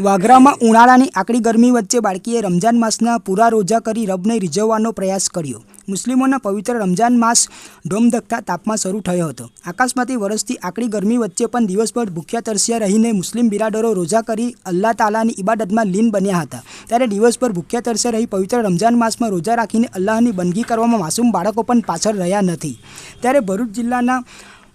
વાગરામાં ઉનાળાની આકરી ગરમી વચ્ચે બાળકીએ રમજાન માસના પૂરા રોજા કરી રબને રીઝવવાનો પ્રયાસ કર્યો. મુસ્લિમોના પવિત્ર રમજાન માસ ધોમધખતા તાપમાં શરૂ થયો હતો. આકાશમાંથી વરસતી આકરી ગરમી વચ્ચે પણ દિવસભર ભૂખ્યા તરસ્યા રહીને મુસ્લિમ બિરાદરો રોજા કરી અલ્લાહ તાલાની ઇબાદતમાં લીન બન્યા હતા. ત્યારે દિવસભર ભૂખ્યા તરસ્યા રહી પવિત્ર રમજાન માસમાં રોજા રાખીને અલ્લાહની બંદગી કરવામાં માસૂમ બાળકો પણ પાછળ રહ્યા નથી. ત્યારે ભરૂચ જિલ્લાના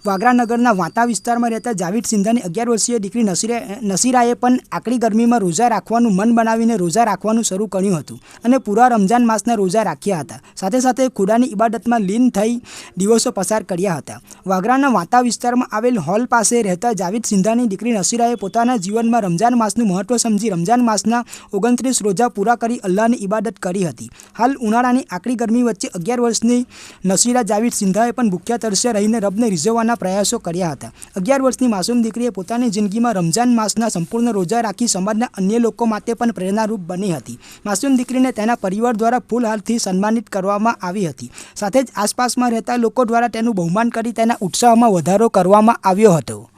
વાગરાનગરના વાંતા વિસ્તારમાં રહેતા જાવીદ સિંધાની અગિયાર વર્ષીય દીકરી નસીરે, નસીરાએ પણ આકરી ગરમીમાં રોજા રાખવાનું મન બનાવીને રોજા રાખવાનું શરૂ કર્યું હતું અને પૂરા રમજાન માસના રોજા રાખ્યા હતા. સાથે સાથે ખુદાની ઇબાદતમાં લીન થઈ દિવસો પસાર કર્યા હતા. વાગરાના વાંતા વિસ્તારમાં આવેલ હોલ પાસે રહેતા જાવીદ સિંધાની દીકરી નસીરાએ પોતાના જીવનમાં રમજાન માસનું મહત્વ સમજી રમજાન માસના ઓગણત્રીસ રોજા પૂરા કરી અલ્લાહની ઇબાદત કરી હતી. હાલ ઉનાળાની આકરી ગરમી વચ્ચે અગિયાર વર્ષની નસીરા જાવીદ સિંધાએ પણ ભૂખ્યા તરસ્યા રહીને રબને રીઝવવાના પ્રયાસો કર્યા હતા. અગિયાર વર્ષની માસૂમ દીકરીએ પોતાની જિંદગીમાં રમજાન માસના સંપૂર્ણ રોજા રાખી સમાજના અન્ય લોકો માટે પણ પ્રેરણારૂપ બની હતી. માસૂમ દીકરીને તેના પરિવાર દ્વારા ફૂલ હાલથી સન્માનિત કરવામાં આવી હતી. સાથે જ આસપાસમાં રહેતા લોકો દ્વારા તેનું બહુમાન કરી તેના ઉત્સાહમાં વધારો કરવામાં આવ્યો હતો.